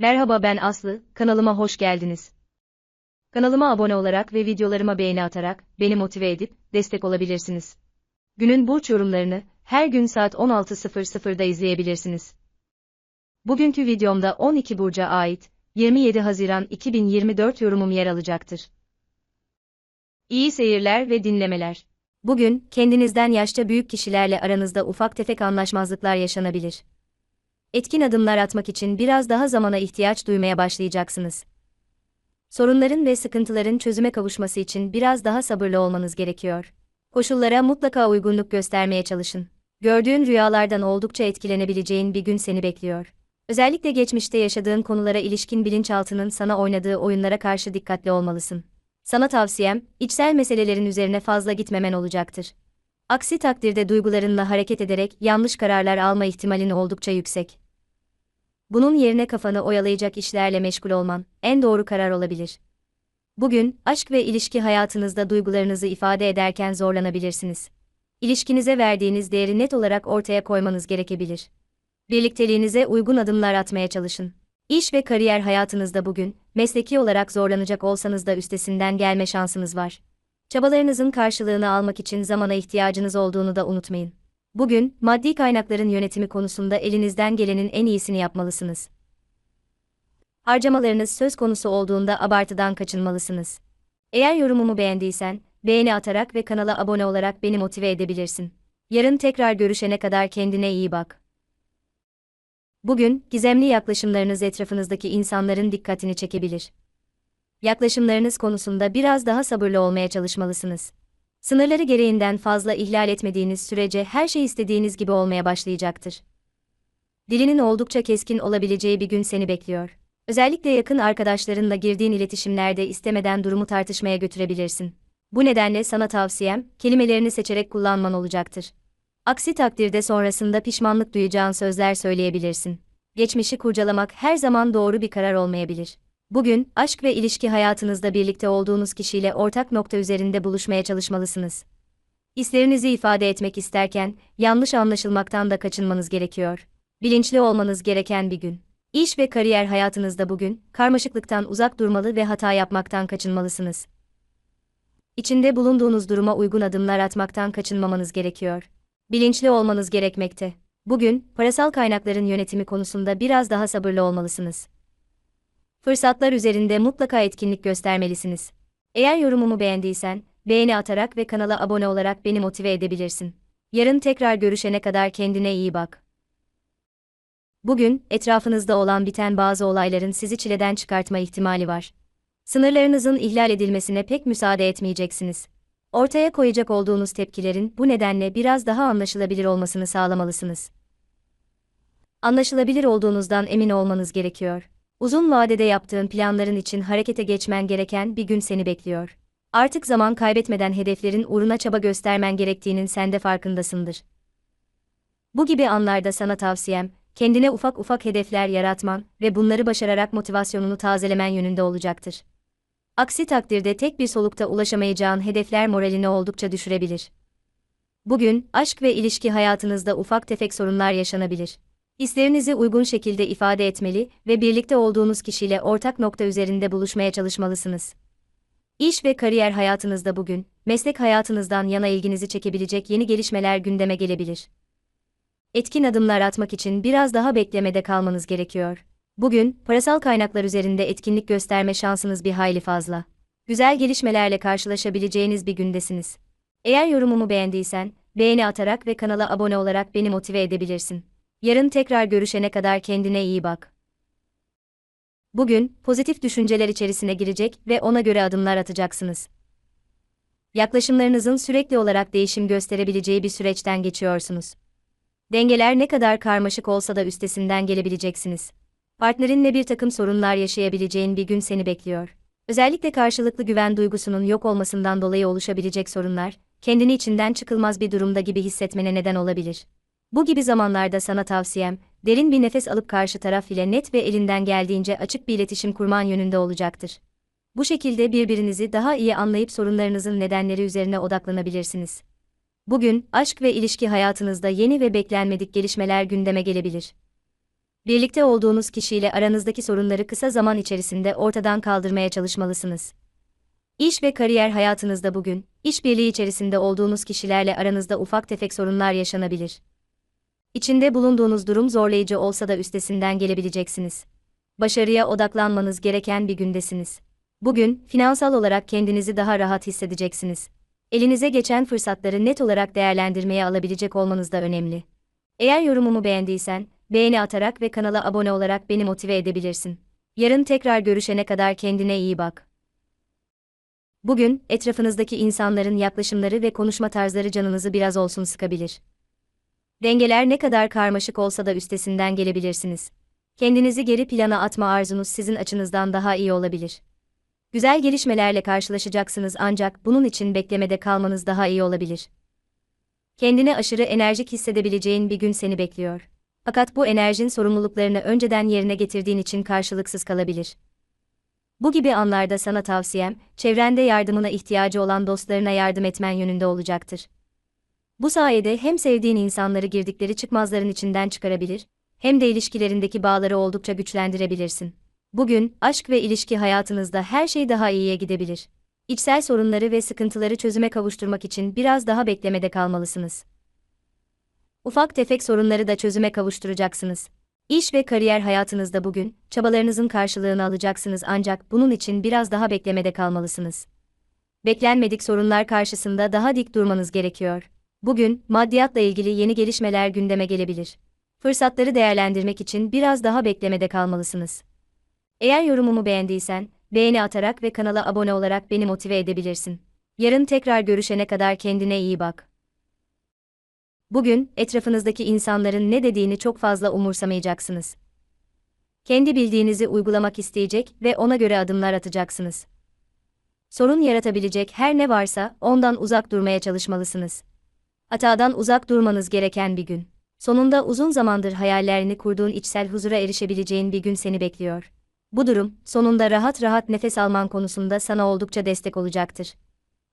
Merhaba ben Aslı, kanalıma hoş geldiniz. Kanalıma abone olarak ve videolarıma beğeni atarak beni motive edip destek olabilirsiniz. Günün burç yorumlarını her gün saat 16.00'da izleyebilirsiniz. Bugünkü videomda 12 burca ait 27 Haziran 2024 yorumum yer alacaktır. İyi seyirler ve dinlemeler. Bugün kendinizden yaşça büyük kişilerle aranızda ufak tefek anlaşmazlıklar yaşanabilir. Etkin adımlar atmak için biraz daha zamana ihtiyaç duymaya başlayacaksınız. Sorunların ve sıkıntıların çözüme kavuşması için biraz daha sabırlı olmanız gerekiyor. Koşullara mutlaka uygunluk göstermeye çalışın. Gördüğün rüyalardan oldukça etkilenebileceğin bir gün seni bekliyor. Özellikle geçmişte yaşadığın konulara ilişkin bilinçaltının sana oynadığı oyunlara karşı dikkatli olmalısın. Sana tavsiyem, içsel meselelerin üzerine fazla gitmemen olacaktır. Aksi takdirde duygularınla hareket ederek yanlış kararlar alma ihtimalin oldukça yüksek. Bunun yerine kafanı oyalayacak işlerle meşgul olman en doğru karar olabilir. Bugün aşk ve ilişki hayatınızda duygularınızı ifade ederken zorlanabilirsiniz. İlişkinize verdiğiniz değeri net olarak ortaya koymanız gerekebilir. Birlikteliğinize uygun adımlar atmaya çalışın. İş ve kariyer hayatınızda bugün, mesleki olarak zorlanacak olsanız da üstesinden gelme şansınız var. Çabalarınızın karşılığını almak için zamana ihtiyacınız olduğunu da unutmayın. Bugün, maddi kaynakların yönetimi konusunda elinizden gelenin en iyisini yapmalısınız. Harcamalarınız söz konusu olduğunda abartıdan kaçınmalısınız. Eğer yorumumu beğendiysen, beğeni atarak ve kanala abone olarak beni motive edebilirsin. Yarın tekrar görüşene kadar kendine iyi bak. Bugün, gizemli yaklaşımlarınız etrafınızdaki insanların dikkatini çekebilir. Yaklaşımlarınız konusunda biraz daha sabırlı olmaya çalışmalısınız. Sınırları gereğinden fazla ihlal etmediğiniz sürece her şey istediğiniz gibi olmaya başlayacaktır. Dilinin oldukça keskin olabileceği bir gün seni bekliyor. Özellikle yakın arkadaşlarınla girdiğin iletişimlerde istemeden durumu tartışmaya götürebilirsin. Bu nedenle sana tavsiyem, kelimelerini seçerek kullanman olacaktır. Aksi takdirde sonrasında pişmanlık duyacağın sözler söyleyebilirsin. Geçmişi kurcalamak her zaman doğru bir karar olmayabilir. Bugün, aşk ve ilişki hayatınızda birlikte olduğunuz kişiyle ortak nokta üzerinde buluşmaya çalışmalısınız. Hislerinizi ifade etmek isterken, yanlış anlaşılmaktan da kaçınmanız gerekiyor. Bilinçli olmanız gereken bir gün. İş ve kariyer hayatınızda bugün, karmaşıklıktan uzak durmalı ve hata yapmaktan kaçınmalısınız. İçinde bulunduğunuz duruma uygun adımlar atmaktan kaçınmamanız gerekiyor. Bilinçli olmanız gerekmekte. Bugün, parasal kaynakların yönetimi konusunda biraz daha sabırlı olmalısınız. Fırsatlar üzerinde mutlaka etkinlik göstermelisiniz. Eğer yorumumu beğendiysen, beğeni atarak ve kanala abone olarak beni motive edebilirsin. Yarın tekrar görüşene kadar kendine iyi bak. Bugün, etrafınızda olan biten bazı olayların sizi çileden çıkartma ihtimali var. Sınırlarınızın ihlal edilmesine pek müsaade etmeyeceksiniz. Ortaya koyacak olduğunuz tepkilerin bu nedenle biraz daha anlaşılabilir olmasını sağlamalısınız. Anlaşılabilir olduğunuzdan emin olmanız gerekiyor. Uzun vadede yaptığın planların için harekete geçmen gereken bir gün seni bekliyor. Artık zaman kaybetmeden hedeflerin uğruna çaba göstermen gerektiğinin sen de farkındasındır. Bu gibi anlarda sana tavsiyem, kendine ufak ufak hedefler yaratman ve bunları başararak motivasyonunu tazelemen yönünde olacaktır. Aksi takdirde tek bir solukta ulaşamayacağın hedefler moralini oldukça düşürebilir. Bugün, aşk ve ilişki hayatınızda ufak tefek sorunlar yaşanabilir. Hislerinizi uygun şekilde ifade etmeli ve birlikte olduğunuz kişiyle ortak nokta üzerinde buluşmaya çalışmalısınız. İş ve kariyer hayatınızda bugün, meslek hayatınızdan yana ilginizi çekebilecek yeni gelişmeler gündeme gelebilir. Etkin adımlar atmak için biraz daha beklemede kalmanız gerekiyor. Bugün, parasal kaynaklar üzerinde etkinlik gösterme şansınız bir hayli fazla. Güzel gelişmelerle karşılaşabileceğiniz bir gündesiniz. Eğer yorumumu beğendiysen, beğeni atarak ve kanala abone olarak beni motive edebilirsin. Yarın tekrar görüşene kadar kendine iyi bak. Bugün, pozitif düşünceler içerisine girecek ve ona göre adımlar atacaksınız. Yaklaşımlarınızın sürekli olarak değişim gösterebileceği bir süreçten geçiyorsunuz. Dengeler ne kadar karmaşık olsa da üstesinden gelebileceksiniz. Partnerinle bir takım sorunlar yaşayabileceğin bir gün seni bekliyor. Özellikle karşılıklı güven duygusunun yok olmasından dolayı oluşabilecek sorunlar, kendini içinden çıkılmaz bir durumda gibi hissetmene neden olabilir. Bu gibi zamanlarda sana tavsiyem, derin bir nefes alıp karşı taraf ile net ve elinden geldiğince açık bir iletişim kurman yönünde olacaktır. Bu şekilde birbirinizi daha iyi anlayıp sorunlarınızın nedenleri üzerine odaklanabilirsiniz. Bugün, aşk ve ilişki hayatınızda yeni ve beklenmedik gelişmeler gündeme gelebilir. Birlikte olduğunuz kişiyle aranızdaki sorunları kısa zaman içerisinde ortadan kaldırmaya çalışmalısınız. İş ve kariyer hayatınızda bugün, işbirliği içerisinde olduğunuz kişilerle aranızda ufak tefek sorunlar yaşanabilir. İçinde bulunduğunuz durum zorlayıcı olsa da üstesinden gelebileceksiniz. Başarıya odaklanmanız gereken bir gündesiniz. Bugün, finansal olarak kendinizi daha rahat hissedeceksiniz. Elinize geçen fırsatları net olarak değerlendirmeye alabilecek olmanız da önemli. Eğer yorumumu beğendiysen, beğeni atarak ve kanala abone olarak beni motive edebilirsin. Yarın tekrar görüşene kadar kendine iyi bak. Bugün, etrafınızdaki insanların yaklaşımları ve konuşma tarzları canınızı biraz olsun sıkabilir. Dengeler ne kadar karmaşık olsa da üstesinden gelebilirsiniz. Kendinizi geri plana atma arzunuz sizin açınızdan daha iyi olabilir. Güzel gelişmelerle karşılaşacaksınız ancak bunun için beklemede kalmanız daha iyi olabilir. Kendine aşırı enerjik hissedebileceğin bir gün seni bekliyor. Fakat bu enerjin sorumluluklarını önceden yerine getirdiğin için karşılıksız kalabilir. Bu gibi anlarda sana tavsiyem, çevrende yardımına ihtiyacı olan dostlarına yardım etmen yönünde olacaktır. Bu sayede hem sevdiğin insanları girdikleri çıkmazların içinden çıkarabilir, hem de ilişkilerindeki bağları oldukça güçlendirebilirsin. Bugün, aşk ve ilişki hayatınızda her şey daha iyiye gidebilir. İçsel sorunları ve sıkıntıları çözüme kavuşturmak için biraz daha beklemede kalmalısınız. Ufak tefek sorunları da çözüme kavuşturacaksınız. İş ve kariyer hayatınızda bugün, çabalarınızın karşılığını alacaksınız ancak bunun için biraz daha beklemede kalmalısınız. Beklenmedik sorunlar karşısında daha dik durmanız gerekiyor. Bugün, maddiyatla ilgili yeni gelişmeler gündeme gelebilir. Fırsatları değerlendirmek için biraz daha beklemede kalmalısınız. Eğer yorumumu beğendiysen, beğeni atarak ve kanala abone olarak beni motive edebilirsin. Yarın tekrar görüşene kadar kendine iyi bak. Bugün, etrafınızdaki insanların ne dediğini çok fazla umursamayacaksınız. Kendi bildiğinizi uygulamak isteyecek ve ona göre adımlar atacaksınız. Sorun yaratabilecek her ne varsa ondan uzak durmaya çalışmalısınız. Hatadan uzak durmanız gereken bir gün. Sonunda uzun zamandır hayallerini kurduğun içsel huzura erişebileceğin bir gün seni bekliyor. Bu durum, sonunda rahat rahat nefes alman konusunda sana oldukça destek olacaktır.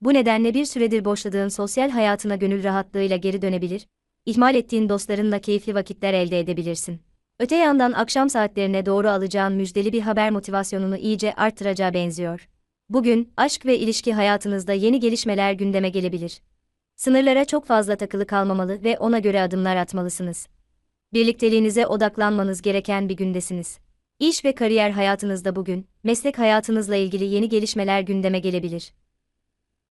Bu nedenle bir süredir boşladığın sosyal hayatına gönül rahatlığıyla geri dönebilir, ihmal ettiğin dostlarınla keyifli vakitler elde edebilirsin. Öte yandan akşam saatlerine doğru alacağın müjdeli bir haber motivasyonunu iyice arttıracağı benziyor. Bugün, aşk ve ilişki hayatınızda yeni gelişmeler gündeme gelebilir. Sınırlara çok fazla takılı kalmamalı ve ona göre adımlar atmalısınız. Birlikteliğinize odaklanmanız gereken bir gündesiniz. İş ve kariyer hayatınızda bugün, meslek hayatınızla ilgili yeni gelişmeler gündeme gelebilir.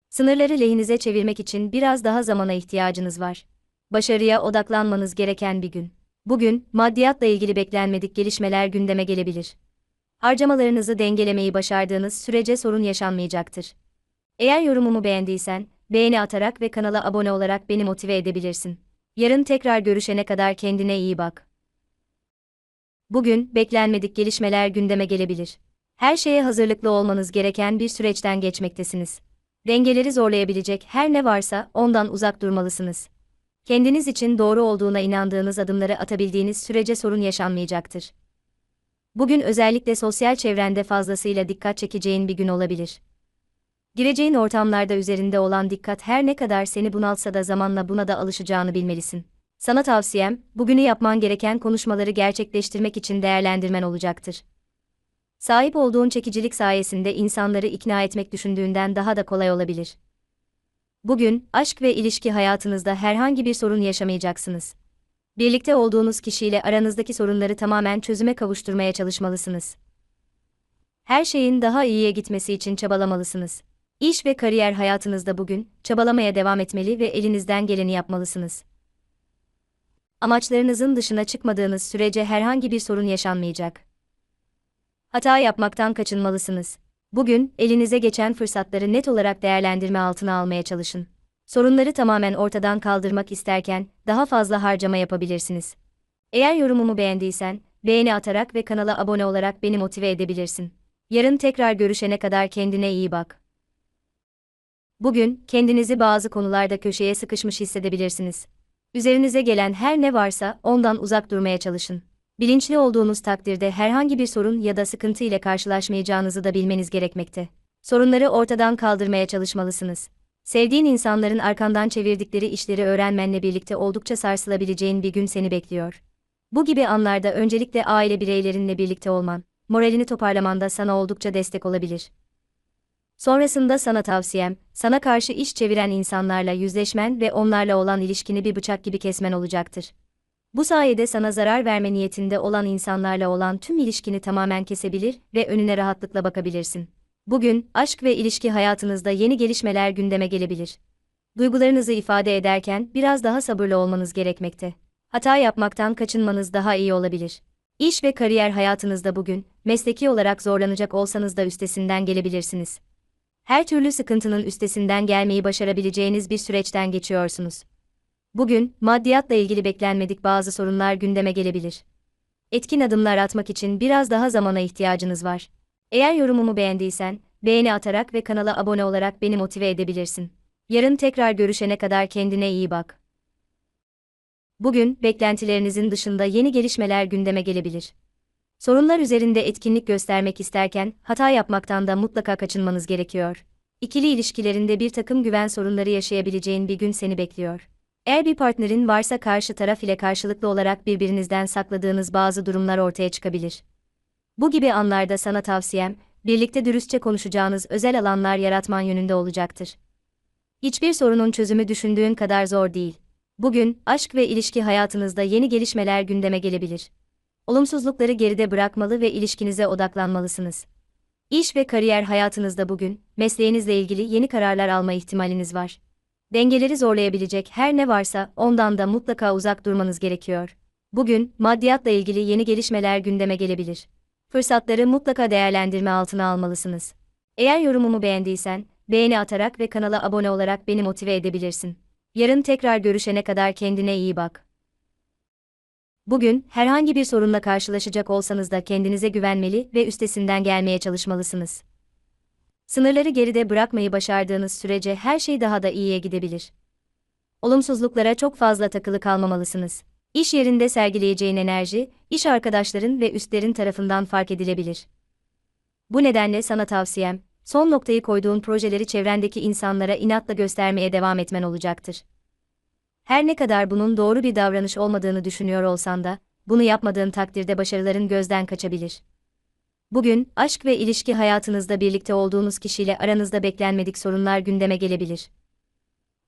Sınırları lehinize çevirmek için biraz daha zamana ihtiyacınız var. Başarıya odaklanmanız gereken bir gün. Bugün, maddiyatla ilgili beklenmedik gelişmeler gündeme gelebilir. Harcamalarınızı dengelemeyi başardığınız sürece sorun yaşanmayacaktır. Eğer yorumumu beğendiysen, beğeni atarak ve kanala abone olarak beni motive edebilirsin. Yarın tekrar görüşene kadar kendine iyi bak. Bugün beklenmedik gelişmeler gündeme gelebilir. Her şeye hazırlıklı olmanız gereken bir süreçten geçmektesiniz. Dengeleri zorlayabilecek her ne varsa ondan uzak durmalısınız. Kendiniz için doğru olduğuna inandığınız adımları atabildiğiniz sürece sorun yaşanmayacaktır. Bugün özellikle sosyal çevrende fazlasıyla dikkat çekeceğin bir gün olabilir. Gireceğin ortamlarda üzerinde olan dikkat her ne kadar seni bunaltsa da zamanla buna da alışacağını bilmelisin. Sana tavsiyem, bugünü yapman gereken konuşmaları gerçekleştirmek için değerlendirmen olacaktır. Sahip olduğun çekicilik sayesinde insanları ikna etmek düşündüğünden daha da kolay olabilir. Bugün, aşk ve ilişki hayatınızda herhangi bir sorun yaşamayacaksınız. Birlikte olduğunuz kişiyle aranızdaki sorunları tamamen çözüme kavuşturmaya çalışmalısınız. Her şeyin daha iyiye gitmesi için çabalamalısınız. İş ve kariyer hayatınızda bugün, çabalamaya devam etmeli ve elinizden geleni yapmalısınız. Amaçlarınızın dışına çıkmadığınız sürece herhangi bir sorun yaşanmayacak. Hata yapmaktan kaçınmalısınız. Bugün, elinize geçen fırsatları net olarak değerlendirme altına almaya çalışın. Sorunları tamamen ortadan kaldırmak isterken, daha fazla harcama yapabilirsiniz. Eğer yorumumu beğendiysen, beğeni atarak ve kanala abone olarak beni motive edebilirsin. Yarın tekrar görüşene kadar kendine iyi bak. Bugün, kendinizi bazı konularda köşeye sıkışmış hissedebilirsiniz. Üzerinize gelen her ne varsa ondan uzak durmaya çalışın. Bilinçli olduğunuz takdirde herhangi bir sorun ya da sıkıntı ile karşılaşmayacağınızı da bilmeniz gerekmekte. Sorunları ortadan kaldırmaya çalışmalısınız. Sevdiğin insanların arkandan çevirdikleri işleri öğrenmenle birlikte oldukça sarsılabileceğin bir gün seni bekliyor. Bu gibi anlarda öncelikle aile bireylerinle birlikte olman, moralini toparlamanda sana oldukça destek olabilir. Sonrasında sana tavsiyem, sana karşı iş çeviren insanlarla yüzleşmen ve onlarla olan ilişkini bir bıçak gibi kesmen olacaktır. Bu sayede sana zarar verme niyetinde olan insanlarla olan tüm ilişkini tamamen kesebilir ve önüne rahatlıkla bakabilirsin. Bugün, aşk ve ilişki hayatınızda yeni gelişmeler gündeme gelebilir. Duygularınızı ifade ederken biraz daha sabırlı olmanız gerekmekte. Hata yapmaktan kaçınmanız daha iyi olabilir. İş ve kariyer hayatınızda bugün, mesleki olarak zorlanacak olsanız da üstesinden gelebilirsiniz. Her türlü sıkıntının üstesinden gelmeyi başarabileceğiniz bir süreçten geçiyorsunuz. Bugün, maddiyatla ilgili beklenmedik bazı sorunlar gündeme gelebilir. Etkin adımlar atmak için biraz daha zamana ihtiyacınız var. Eğer yorumumu beğendiysen, beğeni atarak ve kanala abone olarak beni motive edebilirsin. Yarın tekrar görüşene kadar kendine iyi bak. Bugün, beklentilerinizin dışında yeni gelişmeler gündeme gelebilir. Sorunlar üzerinde etkinlik göstermek isterken, hata yapmaktan da mutlaka kaçınmanız gerekiyor. İkili ilişkilerinde bir takım güven sorunları yaşayabileceğin bir gün seni bekliyor. Eğer bir partnerin varsa karşı taraf ile karşılıklı olarak birbirinizden sakladığınız bazı durumlar ortaya çıkabilir. Bu gibi anlarda sana tavsiyem, birlikte dürüstçe konuşacağınız özel alanlar yaratman yönünde olacaktır. Hiçbir sorunun çözümü düşündüğün kadar zor değil. Bugün, aşk ve ilişki hayatınızda yeni gelişmeler gündeme gelebilir. Olumsuzlukları geride bırakmalı ve ilişkinize odaklanmalısınız. İş ve kariyer hayatınızda bugün, mesleğinizle ilgili yeni kararlar alma ihtimaliniz var. Dengeleri zorlayabilecek her ne varsa ondan da mutlaka uzak durmanız gerekiyor. Bugün, maddiyatla ilgili yeni gelişmeler gündeme gelebilir. Fırsatları mutlaka değerlendirme altına almalısınız. Eğer yorumumu beğendiysen, beğeni atarak ve kanala abone olarak beni motive edebilirsin. Yarın tekrar görüşene kadar kendine iyi bak. Bugün, herhangi bir sorunla karşılaşacak olsanız da kendinize güvenmeli ve üstesinden gelmeye çalışmalısınız. Sınırları geride bırakmayı başardığınız sürece her şey daha da iyiye gidebilir. Olumsuzluklara çok fazla takılı kalmamalısınız. İş yerinde sergileyeceğin enerji, iş arkadaşların ve üstlerin tarafından fark edilebilir. Bu nedenle sana tavsiyem, son noktayı koyduğun projeleri çevrendeki insanlara inatla göstermeye devam etmen olacaktır. Her ne kadar bunun doğru bir davranış olmadığını düşünüyor olsan da, bunu yapmadığın takdirde başarıların gözden kaçabilir. Bugün, aşk ve ilişki hayatınızda birlikte olduğunuz kişiyle aranızda beklenmedik sorunlar gündeme gelebilir.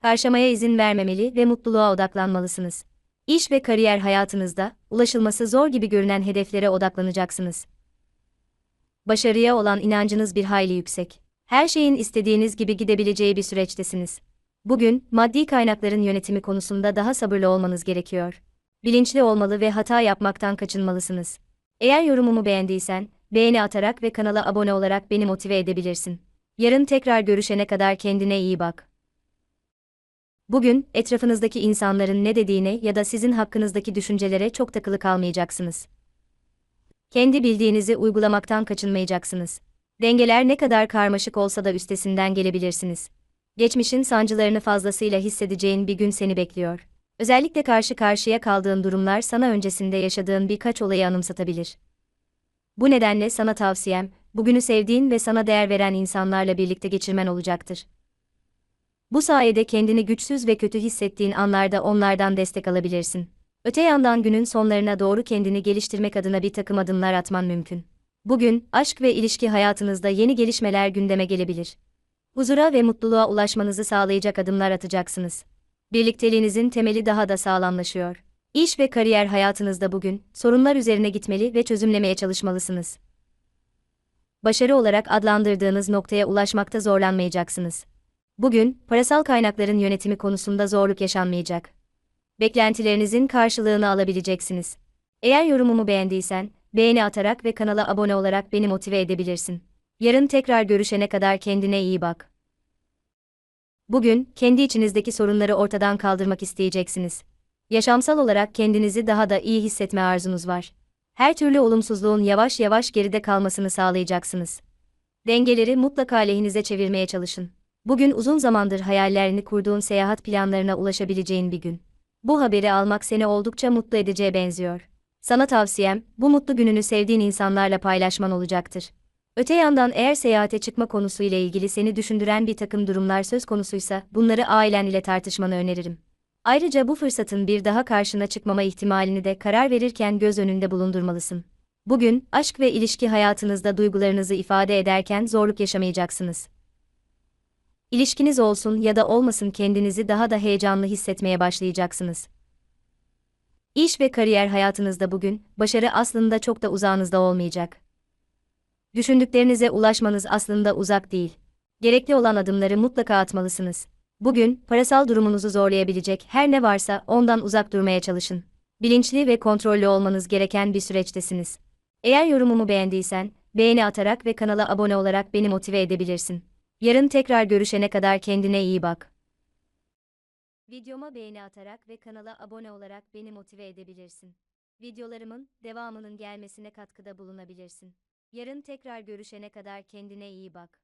Karşımaya izin vermemeli ve mutluluğa odaklanmalısınız. İş ve kariyer hayatınızda, ulaşılması zor gibi görünen hedeflere odaklanacaksınız. Başarıya olan inancınız bir hayli yüksek. Her şeyin istediğiniz gibi gidebileceği bir süreçtesiniz. Bugün, maddi kaynakların yönetimi konusunda daha sabırlı olmanız gerekiyor. Bilinçli olmalı ve hata yapmaktan kaçınmalısınız. Eğer yorumumu beğendiysen, beğeni atarak ve kanala abone olarak beni motive edebilirsin. Yarın tekrar görüşene kadar kendine iyi bak. Bugün, etrafınızdaki insanların ne dediğine ya da sizin hakkınızdaki düşüncelere çok takılı kalmayacaksınız. Kendi bildiğinizi uygulamaktan kaçınmayacaksınız. Dengeler ne kadar karmaşık olsa da üstesinden gelebilirsiniz. Geçmişin sancılarını fazlasıyla hissedeceğin bir gün seni bekliyor. Özellikle karşı karşıya kaldığın durumlar sana öncesinde yaşadığın birkaç olayı anımsatabilir. Bu nedenle sana tavsiyem, bugünü sevdiğin ve sana değer veren insanlarla birlikte geçirmen olacaktır. Bu sayede kendini güçsüz ve kötü hissettiğin anlarda onlardan destek alabilirsin. Öte yandan günün sonlarına doğru kendini geliştirmek adına bir takım adımlar atman mümkün. Bugün, aşk ve ilişki hayatınızda yeni gelişmeler gündeme gelebilir. Huzura ve mutluluğa ulaşmanızı sağlayacak adımlar atacaksınız. Birlikteliğinizin temeli daha da sağlamlaşıyor. İş ve kariyer hayatınızda bugün, sorunlar üzerine gitmeli ve çözümlemeye çalışmalısınız. Başarı olarak adlandırdığınız noktaya ulaşmakta zorlanmayacaksınız. Bugün, parasal kaynakların yönetimi konusunda zorluk yaşanmayacak. Beklentilerinizin karşılığını alabileceksiniz. Eğer yorumumu beğendiysen, beğeni atarak ve kanala abone olarak beni motive edebilirsin. Yarın tekrar görüşene kadar kendine iyi bak. Bugün, kendi içinizdeki sorunları ortadan kaldırmak isteyeceksiniz. Yaşamsal olarak kendinizi daha da iyi hissetme arzunuz var. Her türlü olumsuzluğun yavaş yavaş geride kalmasını sağlayacaksınız. Dengeleri mutlaka lehinize çevirmeye çalışın. Bugün uzun zamandır hayallerini kurduğun seyahat planlarına ulaşabileceğin bir gün. Bu haberi almak seni oldukça mutlu edeceğe benziyor. Sana tavsiyem, bu mutlu gününü sevdiğin insanlarla paylaşman olacaktır. Öte yandan eğer seyahate çıkma konusuyla ilgili seni düşündüren bir takım durumlar söz konusuysa, bunları ailen ile tartışmanı öneririm. Ayrıca bu fırsatın bir daha karşına çıkmama ihtimalini de karar verirken göz önünde bulundurmalısın. Bugün, aşk ve ilişki hayatınızda duygularınızı ifade ederken zorluk yaşamayacaksınız. İlişkiniz olsun ya da olmasın kendinizi daha da heyecanlı hissetmeye başlayacaksınız. İş ve kariyer hayatınızda bugün, başarı aslında çok da uzağınızda olmayacak. Düşündüklerinize ulaşmanız aslında uzak değil. Gerekli olan adımları mutlaka atmalısınız. Bugün, parasal durumunuzu zorlayabilecek her ne varsa ondan uzak durmaya çalışın. Bilinçli ve kontrollü olmanız gereken bir süreçtesiniz. Eğer yorumumu beğendiysen, beğeni atarak ve kanala abone olarak beni motive edebilirsin. Yarın tekrar görüşene kadar kendine iyi bak. Videoma beğeni atarak ve kanala abone olarak beni motive edebilirsin. Videolarımın devamının gelmesine katkıda bulunabilirsin. Yarın tekrar görüşene kadar kendine iyi bak.